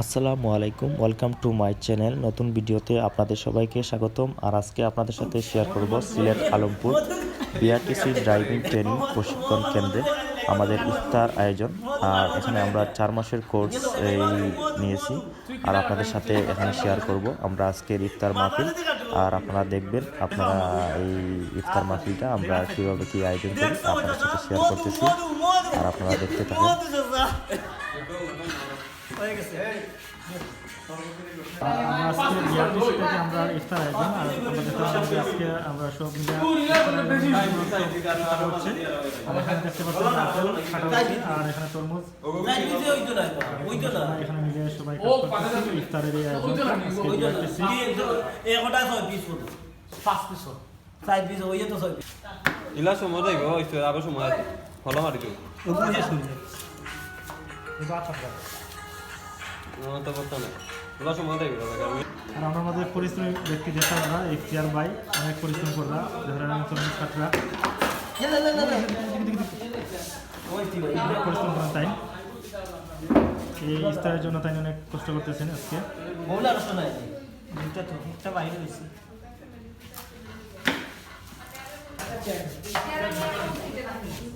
আসসালামু আলাইকুম, welcome to my channel. নতুন ভিডিওতে আপনাদের সবাইকে স্বাগতম। আর আজকে আপনাদের সাথে শেয়ার করব Sylhet Alampur BRTC driving training প্রশিক্ষণ কেন্দ্রে আমাদের ইফতার আয়োজন। আর এখানে আমরা চার মাসের কোর্স এই নিয়েছি। আর আপনাদের সাথে এখানে শেয়ার করব আমরা আজকের ইফতার মাহফিল। আর আপনারা দেখবেন, আপনারা এই ইফতার মাহফিলটা আমরা কীভাবে কী আয়োজন করি, আপনাদের সাথে শেয়ার করতেছি। আর আপনারা দেখতে থাকুন। আমরা ইফতার আয়োজন আর আমরা আজকে আমরা সব হচ্ছে সময় ইস্তো আবার সময় দেব আর আমরা আমাদের পরিশ্রমী ব্যক্তি দেখা আমরা ইফতিয়ার ভাই অনেক পরিশ্রম করলা ধরেন কাটলা অনেক পরিশ্রম করেন তাই। এই ইফতারের জন্য তাই অনেক কষ্ট করতেছেন আজকে। প্লেটও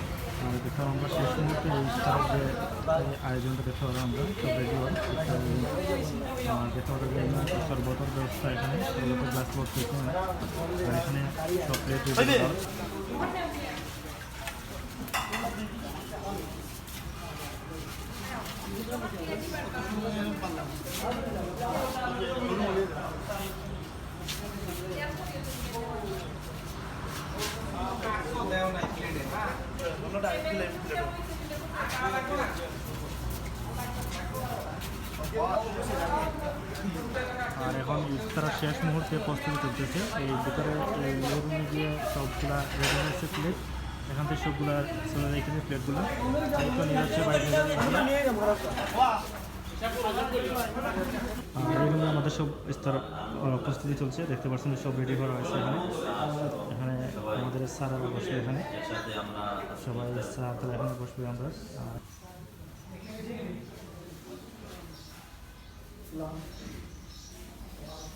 দেখতে আমরা শেষ মুহূর্তে এই ইফতারের যে আয়োজনটা দেখতে পারলাম আমরা সব রেডি দেখতে সর্বতর ব্যবস্থা এখানে গ্লাস বক্স এখানে সব প্লেট আর এখন ইফতারের শেষ মুহূর্তে প্রস্তুতি চলতেছে। এই ভিতরে, এই রুমে গিয়ে সবগুলা রেডি হয়েছে প্লেট এখান থেকে সবগুলা চলে রেখেছে প্লেটগুলো তো নিয়ে যাচ্ছে আমাদের সব স্তর প্রস্তুতি চলছে। দেখতে পাচ্ছেন সব রেডি করা হয়েছে এখানে। এখানে আমাদের স্যাররা বসবে এখানে। সবাই স্যার তারা এখানে বসবে আমরা। আর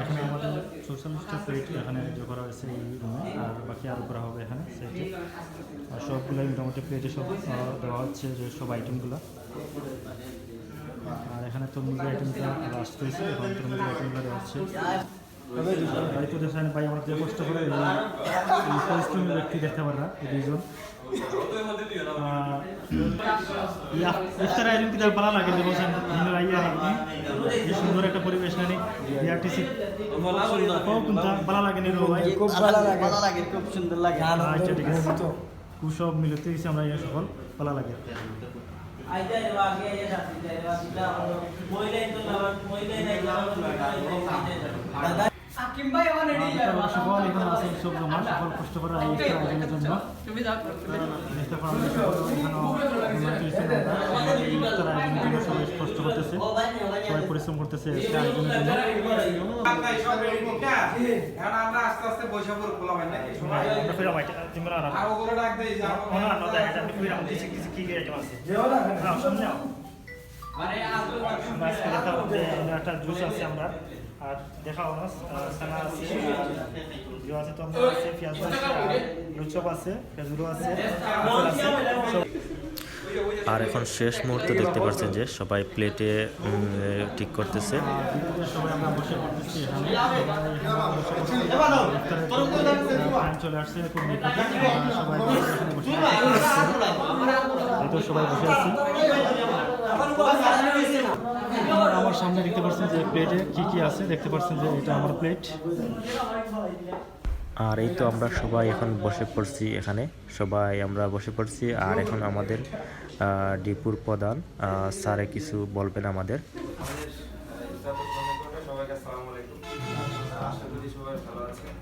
এখানে আমাদের এখানে যে করা হয়েছে এই রুমে আর বাকি আরও করা হবে এখানে সেটে আর সবগুলোই মোটামুটি প্লেটে সব দেওয়া হচ্ছে যে সব আইটেমগুলো আর এখানে তরমুজের আইটেমটা লাস্ট হয়েছে এখন তরমুজের আইটেমগুলো দেওয়া হচ্ছে দায়িত্ব দেখেন ভাই আমরা যে কষ্ট করে পরিশ্রমী ব্যক্তি দেখতে পারা এই ইয়া, ইফতার আয়োজন কিন্তু ভালো লাগে যে আইয়া যে সুন্দর একটা পরিবেশ নানি বিআরটিসি খুব ভালো লাগে নিরু ভাই। খুব ভালো লাগে। খুব সুন্দর লাগে। আচ্ছা ঠিক আছে। খুব সব মিলিত হয়েছে আমরা ইয়ে সকল ভালো লাগে। আছেন সব জমা সকল কষ্ট করে এই ইফতার আয়োজনের জন্য। চেষ্টা করা আমরা সকল এখানেও আমরা তুলছি আমরা। এই আয়োজনের জন্য সবাই কষ্ট করতেছে সবাই পরিশ্রম করতেছে এই আয়োজনের জন্য। আমরা আস্তে আস্তে পয়সা করে খোলা হয় সময় আমরা ফিরে আমায় তোমরা না আর ওগুলো ডাক দেই যে না না ফিরে আমাকে কিছু কিছু কি আইটেম আছে। না শুনে দেখা একটা জুস আছে আমরা। আর সানা আছে তো আছে পেঁয়াজ আছে লুচপ আছে খেজুরও আছে আপেল আছে। সব আর এখন শেষ মুহূর্তে দেখতে পাচ্ছেন যে সবাই প্লেটে ঠিক করতেছে। চলে আসছে সবাই বসে আছি। আছি সামনে দেখতে পাচ্ছেন যে প্লেটে কি কি আছে দেখতে পাচ্ছেন যে এটা আমার প্লেট আর এই তো আমরা সবাই এখন বসে পড়ছি এখানে। সবাই আমরা বসে পড়ছি। আর এখন আমাদের আহ, ডিপুর প্রধান আহ, স্যারে কিছু বলবেন আমাদের। সবাইকে আসসালামু আলাইকুম। আশা করি সবাই ভালো আছেন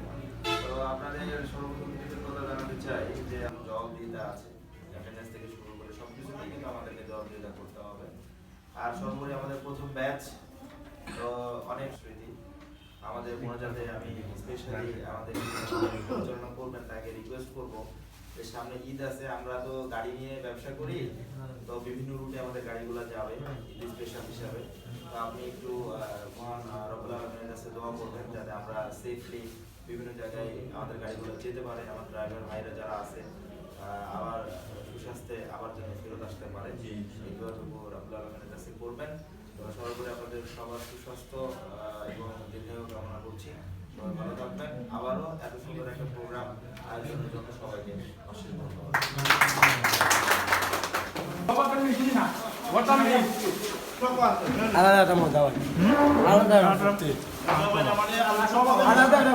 তো আপনাদের সর্বপ্রথম কৃতজ্ঞতা জানাতে চাই যে জবাবদিহিতা আছে অ্যাটেন্ডেন্স থেকে শুরু করে সব কিছুতেই কিন্তু আমাদেরকে জবাবদিহিতা করতে হবে আর সর্বোপরি আমাদের প্রথম ব্যাচ তো অনেক স্মৃতি। আমাদের মনোজাতে আমি স্পেশালি আমাদের পরিচালনা করবেন তাকে রিকোয়েস্ট করব। যে সামনে ঈদ আছে আমরা তো গাড়ি নিয়ে ব্যবসা করি তো বিভিন্ন রুটে আমাদের গাড়িগুলো যাবে ঈদ স্পেশাল হিসাবে। তো আপনি একটু মহান আহ, রব্বুল আলমের কাছে দোয়া করবেন যাতে আমরা সেফলি বিভিন্ন জায়গায় আমাদের গাড়িগুলো যেতে পারে আমার ড্রাইভার ভাইরা যারা আছে আবার সুস্বাস্থ্যে আবার যেন ফেরত আসতে পারে। এই দোয়াটুকু রব্বুল আলমের কাছে করবেন। আপনাদের সবার সুস্বাস্থ্য এবং দীর্ঘায়ু কামনা করছি। ভালো থাকবেন। আবারও এত সুন্দর একটা প্রোগ্রাম আয়োজনের জন্য সবাইকে অশেষ ধন্যবাদ। আলাদা হয়। আলাদা একটা আলাদা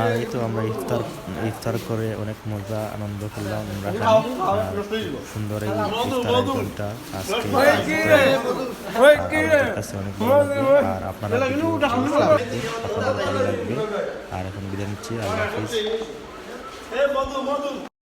আর এই তো আমরা ইফতার ইফতার করে অনেক মজা আনন্দ করলাম। আমরা সুন্দর এই ইফতার আয়োজনটা আজকে কাছে অনেক ভালো লাগবে। আর আপনারা আপনাদের ভালো লাগবে। আর এখন বিদায় নিচ্ছি। আল্লাহ হাফিজ।